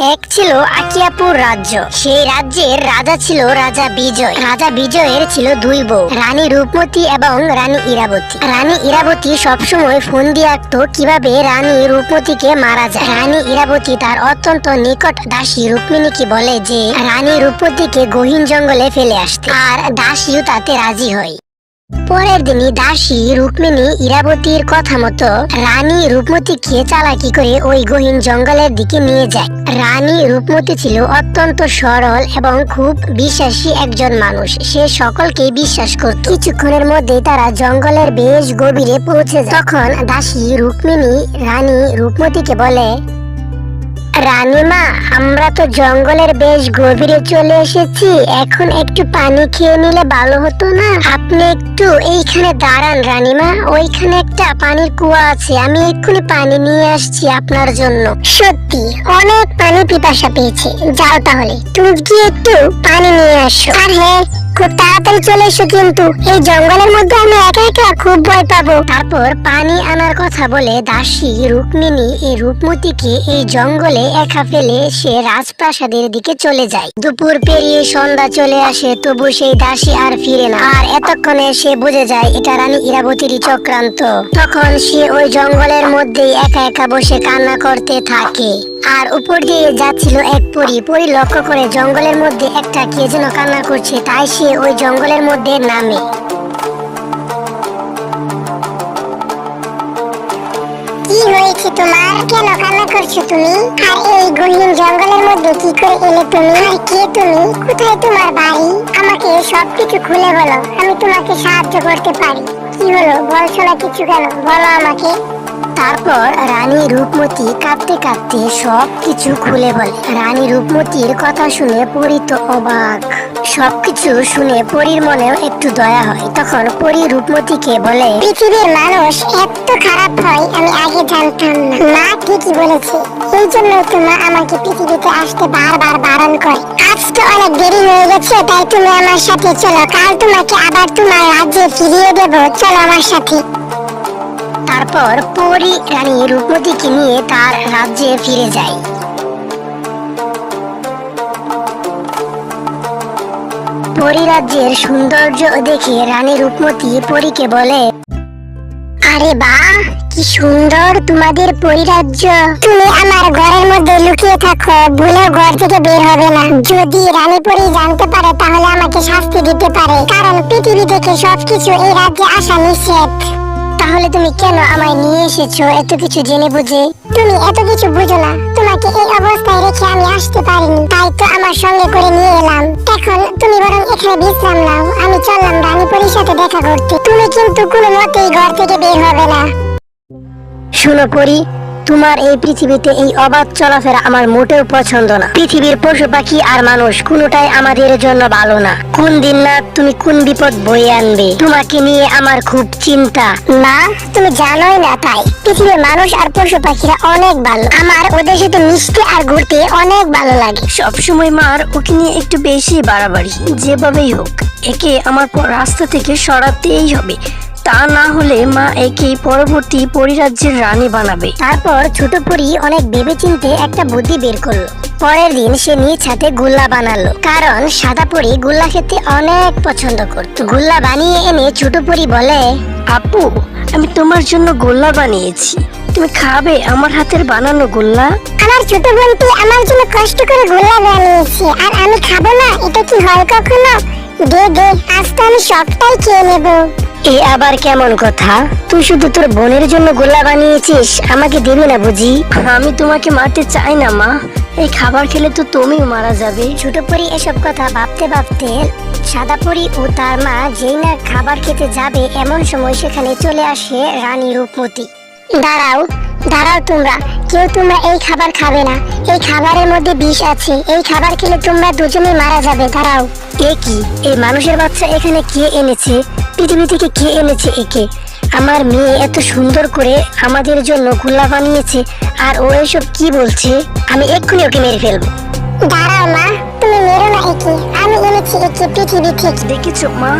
এক ছিল আকিয়াপুর রাজ্য। সেই রাজ্যের রাজা ছিল রাজা বিজয়। রাজা বিজয়ের ছিল দুই বউ, রানী রূপমতী এবং রানী ইরাবতী। রানী ইরাবতী সবসময় ফোন দিয়ে আঁকতো কীভাবে রানী রূপমতীকে মারা যায়। রানী ইরাবতী তার অত্যন্ত নিকট দাসী রুক্মিণীকে বলে যে, রানী রূপমতীকে গহীন জঙ্গলে ফেলে আসতে। আর দাসীও তাতে রাজি হয়। পরের দিনই দাসী রুক্মিণী ইরাবতীর কথা মতো রানী রূপমতীকে চালাকি করে ওই গহীন জঙ্গলের দিকে নিয়ে যায়। রানী রূপমতী ছিল অত্যন্ত সরল এবং খুব বিশ্বাসী একজন মানুষ। সে সকলকে বিশ্বাস করত। কিছুক্ষণের মধ্যে তারা জঙ্গলের বেশ গভীরে পৌঁছে যায়। তখন দাসী রুক্মিণী রানী রূপমতীকে বলে রানীমা, আমরা তো জঙ্গলের বেশ গভীরে চলে এসেছি। এখন একটু পানি খেয়ে নিলে ভালো হতো না? আপনি একটু এইখানে দাঁড়ান রানীমা। ওইখানে একটা পানির কুয়া আছে। আমি এক্ষুনি পানি নিয়ে আসছি আপনার জন্য। সত্যি, অনেক পানি পিপাসা পেয়েছে। যাও তাহলে। তুমি গিয়ে একটু পানি নিয়ে আসো। আর হ্যাঁ খুব তাড়াতাড়ি চলে এসো কিন্তু। এই জঙ্গলের মধ্যে আমি একা একা খুব ভয় পাবো। তারপর পানি আনার কথা বলে দাসী, রুক্মিণী এই রূপমতীকে এই জঙ্গলে একা ফেলে সে রাজপ্রাসাদের দিকে চলে যায়। দুপুর পেরিয়ে সন্ধ্যা চলে আসে, তবু সেই দাসী আর ফিরে না। আর এতক্ষণে সে বুঝে যায় এটা রানী ইরাবতীরই চক্রান্ত। তখন সে ওই জঙ্গলের মধ্যেই একা একা বসে কান্না করতে থাকে। আর উপর দিয়ে যাচ্ছিল এক পরী পরী লক্ষ্য করে জঙ্গলের মধ্যে একটা কে যেন কান্না করছে, তাই সে ওই জঙ্গলের মধ্যে নামে। আমি তোমাকে সাহায্য করতে পারি। কি হলো? বলছো না কিছু কেন? বলো আমাকে। তারপর রানী রূপমতী কাঁদতে কাঁদতে সব কিছু খুলে বলে। রানী রূপমতীর কথা শুনে পরি তো অবাক। সবকিছু শুনে পরীর মনেও একটু দয়া হয়। তখন পরী রূপমতীকে বলে, পৃথিবীর মানুষ এত খারাপ হয়, আমি আগে জানতাম না। মা ঠিকই বলেছে। এই জন্য তো মা আমাকে পৃথিবীতে আসতে বারবার বারণ করে। আজ তো অনেক দেরি হয়ে গেছে, তাই তুমি আমার সাথে চলো। কাল তোমাকে আবার তোমার রাজ্যে ফিরিয়ে দেবো। চলো আমার সাথে। তারপর পরী রানী রূপমতীকে নিয়ে তার রাজ্যে ফিরে যায়। পরিরাজ্যের সৌন্দর্য দেখে রানী রূপমতী পরীকে বলে, আরে বা, কি সুন্দর তোমাদের পরিরাজ্য। তুমি আমার ঘরের মধ্যে লুকিয়ে থাকো, ভুলেও ঘর থেকে বের হবে না। যদি রানী পরি জানতে পারে, তাহলে আমাকে শাস্তি দিতে পারে। কারণ পৃথিবী থেকে সবকিছু এই রাজ্যে আসা নিষেধ। তাহলে তুমি কেন আমায় নিয়ে এসেছ? এত কিছু জেনে বুঝে? তুমি এত কিছু বুঝো না। তোমাকে এই অবস্থায় রেখে আমি আসতে পারিনি। তাই তো আমার সঙ্গে করে নিয়ে এলাম। এখন তুমি বরং এখানে বিশ্রাম নাও। আমি চললাম রানীপুরীর সাথে দেখা করতে। তুমি কিন্তু কোনো মতেই ঘর থেকে বের হবে না। শুনো পরি তোমার এই পৃথিবীতে এই অবাধ চলাফেরা আমার মোটেও পছন্দ না। পৃথিবীর পশু পাখি আর মানুষ কোনোটাই আমাদের জন্য ভালো না। কোন দিন না তুমি কোন বিপদ বয়ে আনবে? তোমাকে নিয়ে আমার খুব চিন্তা। না তুমি জানোই না তাই। পৃথিবীর মানুষ আর পশু পাখিরা অনেক ভালো। আমার ওদের সাথে মিশতে আর ঘুরতে অনেক ভালো লাগে। সবসময় মার ওকে নিয়ে একটু বেশি বাড়াবাড়ি যেভাবেই হোক। একে আমার রাস্তা থেকে সরাতেই হবে। তা না হলে মা একে পরবর্তী পরিরাজ্যের রানী বানাবে। তারপর ছোট পরি অনেক ভেবেচিন্তে একটা বুদ্ধি বের করল। পরের দিন সে নিজ হাতে গুল্লা বানালো। কারণ সাদা পরি গুল্লা খেতে অনেক পছন্দ করত। গুল্লা বানিয়ে এনে ছোট পরি বলে, আপু, আমি তোমার জন্য গোল্লা বানিয়েছি। তুমি খাবে আমার হাতের বানানো গোল্লা? আমার ছোট বোনটি আমার জন্য কষ্ট করে গোল্লা বানিয়েছে। আর আমি খাব না, এটা কি হয় কখনো? দে দে আজ তো আমি সবটাই খেয়ে নেব। এ আবার কেমন কথা? তুই শুধু তোর বোনের জন্য গোল্লা বানিয়েছিস, আমাকে দিবি না বুঝি? আমি তোমাকে মারতে চাই না, মা। এই খাবার খেলে তো তুমিও মারা যাবে। ছোট পরি এসব কথা ভাবতে ভাবতে সাদা পরি ও তার মা যেই না খাবার খেতে যাবে, এমন সময় সেখানে চলে আসে রানী রূপমতি। দাঁড়াও দাঁড়াও তোমরা। কেউ তোমরা এই খাবার খাবে না। এই খাবারের মধ্যে বিষ আছে। এই খাবার খেলে তোমরা দুজনেই মারা যাবে। দাঁড়াও। এ কি? এই মানুষের বাচ্চা এখানে কে এনেছে? পৃথিবী থেকে কে এনেছে একে। আমার মেয়ে এত সুন্দর করে আমাদের জন্য গোল্লা বানিয়েছে আর ও এসব কি বলছে? আমি এক্ষুনি ওকে মেরে ফেলব। দাঁড়াও মা তুমি মেরো না একে আমি এনেছি একে পৃথিবী থেকে। দেখেছ মা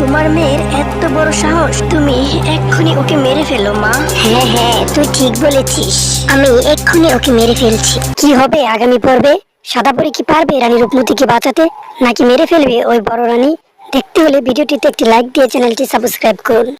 তোমার মেয়ের এত বড় সাহস তুমি এক্ষুনি ওকে মেরে ফেলো মা। হ্যাঁ হ্যাঁ তুই ঠিক বলেছিস। আমি এক্ষুনি ওকে মেরে ফেলছি। কি হবে আগামী পর্বে? সাদাপুরি কি পারবে রানী রূপমতিকে বাঁচাতে নাকি মেরে ফেলবে ওই বড় রানী? দেখতে হলে ভিডিওটিতে একটি লাইক দিয়ে চ্যানেলটি সাবস্ক্রাইব করুন।